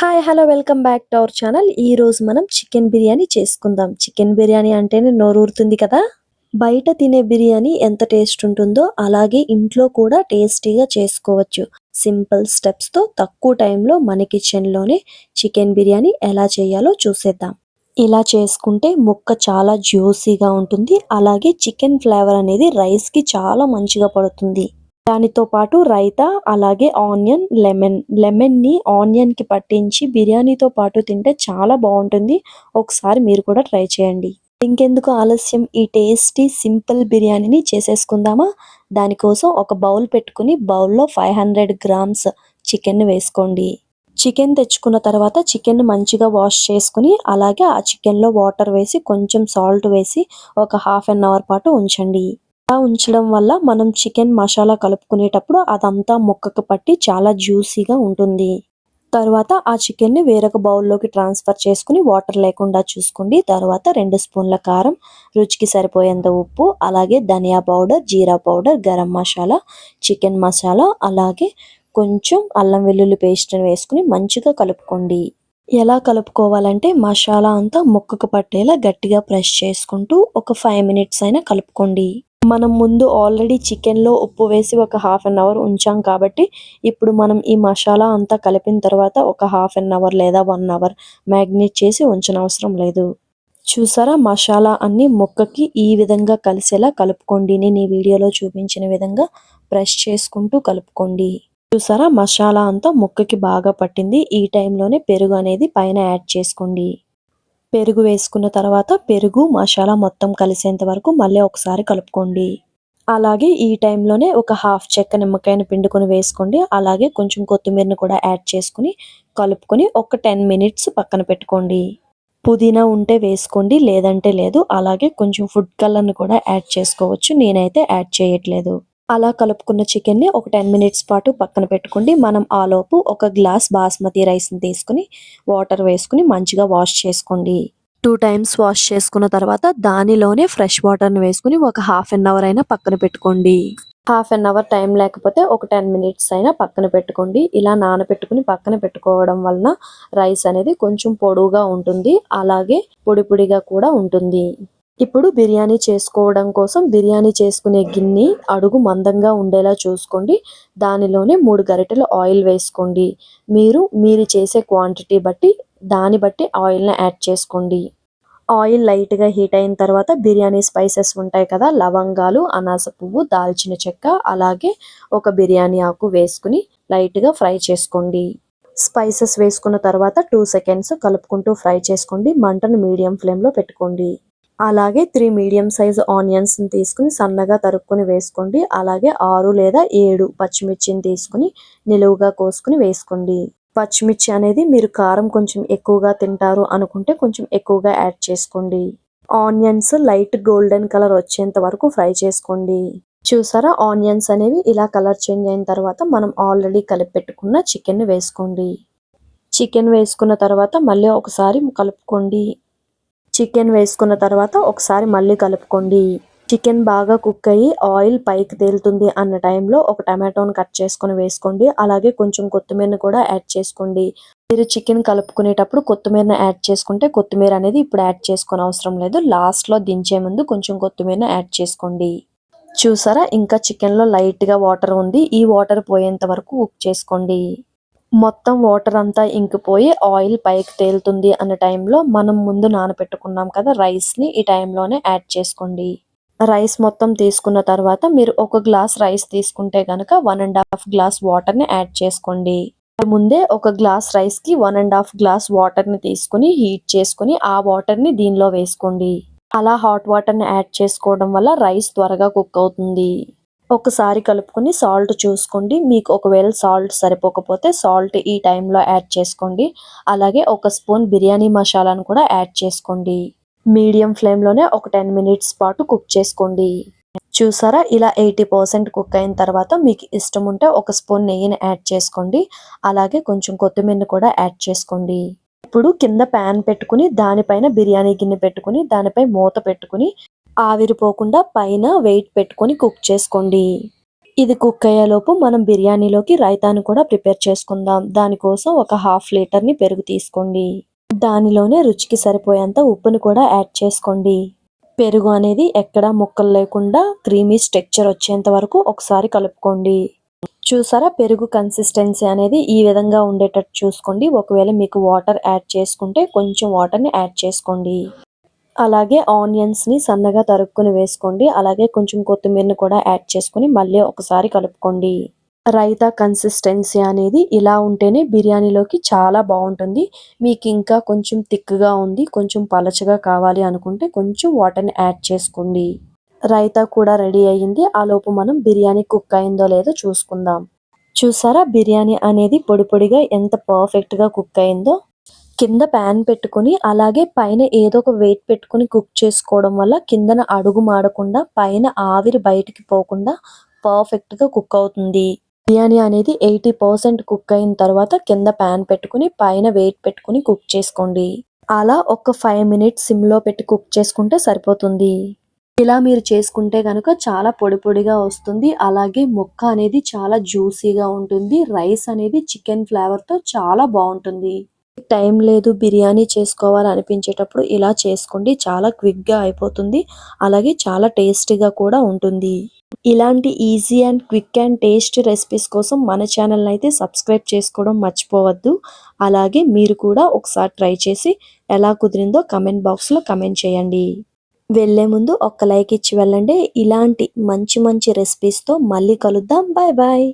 Hi hello welcome back to our channel ఈ రోజు మనం చికెన్ బిర్యానీ చేసుకుందాం. చికెన్ బిర్యానీ అంటేనే నోరూరుతుంది కదా? బయట తినే బిర్యానీ ఎంత టేస్ట్ ఉంటుందో అలాగే ఇంట్లో కూడా టేస్టీగా చేసుకోవచ్చు. సింపుల్ స్టెప్స్తో తక్కువ టైంలో మన కిచెన్లోనే చికెన్ బిర్యానీ ఎలా చేయాలో చూసేద్దాం. ఇలా చేసుకుంటే ముక్క చాలా జ్యూసీగా ఉంటుంది. అలాగే చికెన్ ఫ్లేవర్ అనేది రైస్కి చాలా మంచిగా పడుతుంది. దానితో పాటు రైతా అలాగే ఆనియన్ లెమన్ లెమన్ని ఆనియన్కి పట్టించి బిర్యానీతో పాటు తింటే చాలా బాగుంటుంది. ఒకసారి మీరు కూడా ట్రై చేయండి. ఇంకెందుకు ఆలస్యం? ఈ టేస్టీ సింపుల్ బిర్యానీని చేసేసుకుందామా? దానికోసం ఒక బౌల్ పెట్టుకుని బౌల్లో ఫైవ్ హండ్రెడ్ గ్రామ్స్ చికెన్ వేసుకోండి. చికెన్ తెచ్చుకున్న తర్వాత చికెన్ మంచిగా వాష్ చేసుకుని అలాగే ఆ చికెన్లో వాటర్ వేసి కొంచెం సాల్ట్ వేసి ఒక హాఫ్ అన్ అవర్ పాటు ఉంచండి. అలా ఉంచడం వల్ల మనం చికెన్ మసాలా కలుపుకునేటప్పుడు అదంతా ముక్కకు పట్టి చాలా జ్యూసీగా ఉంటుంది. తర్వాత ఆ చికెన్ని వేరొక బౌల్లోకి ట్రాన్స్ఫర్ చేసుకుని వాటర్ లేకుండా చూసుకోండి తర్వాత రెండు స్పూన్ల కారం రుచికి సరిపోయేంత ఉప్పు అలాగే ధనియా పౌడర్ జీరా పౌడర్ గరం మసాలా చికెన్ మసాలా అలాగే కొంచెం అల్లం వెల్లుల్లి పేస్ట్ని వేసుకుని మంచిగా కలుపుకోండి. ఎలా కలుపుకోవాలంటే మసాలా అంతా ముక్కకు పట్టేలా గట్టిగా ప్రెస్ చేసుకుంటూ ఒక ఫైవ్ మినిట్స్ అయినా కలుపుకోండి. మనం ముందు ఆల్రెడీ చికెన్లో ఉప్పు వేసి ఒక హాఫ్ అన్ అవర్ ఉంచాం కాబట్టి ఇప్పుడు మనం ఈ మసాలా అంతా కలిపిన తర్వాత ఒక హాఫ్ అన్ అవర్ లేదా వన్ అవర్ మ్యాగ్నేట్ చేసి ఉంచనవసరం లేదు. చూసారా? మసాలా అన్ని ముక్కకి ఈ విధంగా కలిసేలా కలుపుకోండి. నేను ఈ వీడియోలో చూపించిన విధంగా ప్రెస్ చేసుకుంటూ కలుపుకోండి. చూసారా? మసాలా అంతా ముక్కకి బాగా పట్టింది. ఈ టైంలోనే పెరుగు అనేది పైన యాడ్ చేసుకోండి. పెరుగు వేసుకున్న తర్వాత పెరుగు మసాలా మొత్తం కలిసేంత వరకు మళ్ళీ ఒకసారి కలుపుకోండి. అలాగే ఈ టైంలోనే ఒక హాఫ్ చెక్క నిమ్మకాయను పిండుకొని వేసుకోండి. అలాగే కొంచెం కొత్తిమీరను కూడా యాడ్ చేసుకుని కలుపుకొని ఒక టెన్ మినిట్స్ పక్కన పెట్టుకోండి. పుదీనా ఉంటే వేసుకోండి లేదంటే లేదు. అలాగే కొంచెం ఫుడ్ కలర్ని కూడా యాడ్ చేసుకోవచ్చు. నేనైతే యాడ్ చేయట్లేదు. అలా కలుపుకున్న చికెన్ని ఒక టెన్ మినిట్స్ పాటు పక్కన పెట్టుకోండి. మనం ఆలోపు ఒక గ్లాస్ బాస్మతి రైస్ని తీసుకుని వాటర్ వేసుకుని మంచిగా వాష్ చేసుకోండి. టూ టైమ్స్ వాష్ చేసుకున్న తర్వాత దానిలోనే ఫ్రెష్ వాటర్ని వేసుకుని ఒక హాఫ్ అన్ అవర్ అయినా పక్కన పెట్టుకోండి. హాఫ్ అన్ అవర్ టైం లేకపోతే ఒక టెన్ మినిట్స్ అయినా పక్కన పెట్టుకోండి. ఇలా నానబెట్టుకుని పక్కన పెట్టుకోవడం వలన రైస్ అనేది కొంచెం పొడువుగా ఉంటుంది. అలాగే పొడి పొడిగా కూడా ఉంటుంది. ఇప్పుడు బిర్యానీ చేసుకోవడం కోసం బిర్యానీ చేసుకునే గిన్నె అడుగు మందంగా ఉండేలా చూసుకోండి. దానిలోనే మూడు గరిటెలు ఆయిల్ వేసుకోండి. మీరు మీరు చేసే క్వాంటిటీ బట్టి దాన్ని బట్టి ఆయిల్ని యాడ్ చేసుకోండి. ఆయిల్ లైట్గా హీట్ అయిన తర్వాత బిర్యానీ స్పైసెస్ ఉంటాయి కదా లవంగాలు అనాస పువ్వు దాల్చిన చెక్క అలాగే ఒక బిర్యానీ ఆకు వేసుకుని లైట్గా ఫ్రై చేసుకోండి. స్పైసెస్ వేసుకున్న తర్వాత టూ సెకండ్స్ కలుపుకుంటూ ఫ్రై చేసుకోండి. మంటను మీడియం ఫ్లేమ్లో పెట్టుకోండి. అలాగే త్రీ మీడియం సైజ్ ఆనియన్స్ని తీసుకుని సన్నగా తరుక్కుని వేసుకోండి. అలాగే ఆరు లేదా ఏడు పచ్చిమిర్చిని తీసుకుని నిలువుగా కోసుకుని వేసుకోండి. పచ్చిమిర్చి అనేది మీరు కారం కొంచెం ఎక్కువగా తింటారు అనుకుంటే కొంచెం ఎక్కువగా యాడ్ చేసుకోండి. ఆనియన్స్ లైట్ గోల్డెన్ కలర్ వచ్చేంత వరకు ఫ్రై చేసుకోండి. చూసారా? ఆనియన్స్ అనేవి ఇలా కలర్ చేంజ్ అయిన తర్వాత మనం ఆల్రెడీ కలిపి పెట్టుకున్న చికెన్ వేసుకోండి. చికెన్ వేసుకున్న తర్వాత మళ్ళీ ఒకసారి కలుపుకోండి. చికెన్ వేసుకున్న తర్వాత ఒకసారి మళ్ళీ కలుపుకోండి. చికెన్ బాగా కుక్ అయ్యి ఆయిల్ పైకి తేలుతుంది అన్న టైంలో ఒక టమాటోని కట్ చేసుకొని వేసుకోండి. అలాగే కొంచెం కొత్తిమీరని కూడా యాడ్ చేసుకోండి. మీరు చికెన్ కలుపుకునేటప్పుడు కొత్తిమీరని యాడ్ చేసుకుంటే కొత్తిమీర అనేది ఇప్పుడు యాడ్ చేసుకుని అవసరం లేదు. లాస్ట్లో దించే ముందు కొంచెం కొత్తిమీరని యాడ్ చేసుకోండి. చూసారా? ఇంకా చికెన్లో లైట్గా వాటర్ ఉంది. ఈ వాటర్ పోయేంత వరకు కుక్ చేసుకోండి. మొత్తం వాటర్ అంతా ఇంకిపోయి ఆయిల్ పైకి తేలుతుంది అన్న టైంలో మనం ముందు నానబెట్టుకున్నాం కదా రైస్ని ఈ టైంలోనే యాడ్ చేసుకోండి. రైస్ మొత్తం తీసుకున్న తర్వాత మీరు ఒక గ్లాస్ రైస్ తీసుకుంటే కనుక వన్ అండ్ హాఫ్ గ్లాస్ వాటర్ని యాడ్ చేసుకోండి. ముందే ఒక గ్లాస్ రైస్కి వన్ అండ్ హాఫ్ గ్లాస్ వాటర్ని తీసుకుని హీట్ చేసుకుని ఆ వాటర్ని దీనిలో వేసుకోండి. అలా హాట్ వాటర్ని యాడ్ చేసుకోవడం వల్ల రైస్ త్వరగా కుక్ అవుతుంది. ఒకసారి కలుపుకొని సాల్ట్ చూసుకోండి. మీకు ఒకవేళ సాల్ట్ సరిపోకపోతే సాల్ట్ ఈ టైంలో యాడ్ చేసుకోండి. అలాగే ఒక స్పూన్ బిర్యానీ మసాలాను కూడా యాడ్ చేసుకోండి. మీడియం ఫ్లేమ్లోనే ఒక టెన్ మినిట్స్ పాటు కుక్ చేసుకోండి. చూసారా? ఇలా ఎయిటీ పర్సెంట్ కుక్ అయిన తర్వాత మీకు ఇష్టం ఉంటే ఒక స్పూన్ నెయ్యిని యాడ్ చేసుకోండి. అలాగే కొంచెం కొత్తిమీరని కూడా యాడ్ చేసుకోండి. ఇప్పుడు కింద ప్యాన్ పెట్టుకుని దానిపైన బిర్యానీ గిన్నె పెట్టుకుని దానిపై మూత పెట్టుకుని ఆవిరిపోకుండా పైన వెయిట్ పెట్టుకొని కుక్ చేసుకోండి. ఇది కుక్ అయ్యేలోపు మనం బిర్యానీలోకి రైతాను కూడా ప్రిపేర్ చేసుకుందాం. దానికోసం ఒక హాఫ్ లీటర్ని పెరుగు తీసుకోండి. దానిలోనే రుచికి సరిపోయేంత ఉప్పుని కూడా యాడ్ చేసుకోండి. పెరుగు అనేది ఎక్కడా ముక్కలు లేకుండా క్రీమీ స్ట్రక్చర్ వచ్చేంత వరకు ఒకసారి కలుపుకోండి. చూసారా? పెరుగు కన్సిస్టెన్సీ అనేది ఈ విధంగా ఉండేటట్టు చూసుకోండి. ఒకవేళ మీకు వాటర్ యాడ్ చేసుకుంటే కొంచెం వాటర్ని యాడ్ చేసుకోండి. అలాగే ఆనియన్స్ని సన్నగా తరుక్కుని వేసుకోండి. అలాగే కొంచెం కొత్తిమీరని కూడా యాడ్ చేసుకుని మళ్ళీ ఒకసారి కలుపుకోండి. రైతా కన్సిస్టెన్సీ అనేది ఇలా ఉంటేనే బిర్యానీలోకి చాలా బాగుంటుంది. మీకు ఇంకా కొంచెం థిక్గా ఉంది కొంచెం పలచగా కావాలి అనుకుంటే కొంచెం వాటర్ని యాడ్ చేసుకోండి. రైతా కూడా రెడీ అయ్యింది. ఆ లోపు మనం బిర్యానీ కుక్ అయిందో లేదో చూసుకుందాం. చూసారా? బిర్యానీ అనేది పొడి పొడిగా ఎంత పర్ఫెక్ట్గా కుక్ అయిందో. కింద ప్యాన్ పెట్టుకుని అలాగే పైన ఏదో ఒక వెయిట్ పెట్టుకుని కుక్ చేసుకోవడం వల్ల కిందన అడుగు మాడకుండా పైన ఆవిరి బయటికి పోకుండా పర్ఫెక్ట్గా కుక్ అవుతుంది. బిర్యానీ అనేది ఎయిటీ పర్సెంట్ కుక్ అయిన తర్వాత కింద ప్యాన్ పెట్టుకుని పైన వెయిట్ పెట్టుకుని కుక్ చేసుకోండి. అలా ఒక ఫైవ్ మినిట్స్ సిమ్లో పెట్టి కుక్ చేసుకుంటే సరిపోతుంది. ఇలా మీరు చేసుకుంటే కనుక చాలా పొడి పొడిగా వస్తుంది. అలాగే ముక్క అనేది చాలా జ్యూసీగా ఉంటుంది. రైస్ అనేది చికెన్ ఫ్లేవర్తో చాలా బాగుంటుంది. టైం లేదు బిర్యానీ చేసుకోవాలి అనిపించేటప్పుడు ఇలా చేసుకోండి. చాలా క్విక్గా అయిపోతుంది. అలాగే చాలా టేస్టీగా కూడా ఉంటుంది. ఇలాంటి easy and quick and taste recipes కోసం మన ఛానల్ అయితే సబ్స్క్రైబ్ చేసుకోవడం మర్చిపోవద్దు. అలాగే మీరు కూడా ఒకసారి ట్రై చేసి ఎలా కుదిరిందో కమెంట్ బాక్స్లో కమెంట్ చేయండి. వెళ్ళే ముందు ఒక్క లైక్ ఇచ్చి వెళ్ళండి. ఇలాంటి మంచి మంచి రెసిపీస్తో మళ్ళీ కలుద్దాం. Bye bye.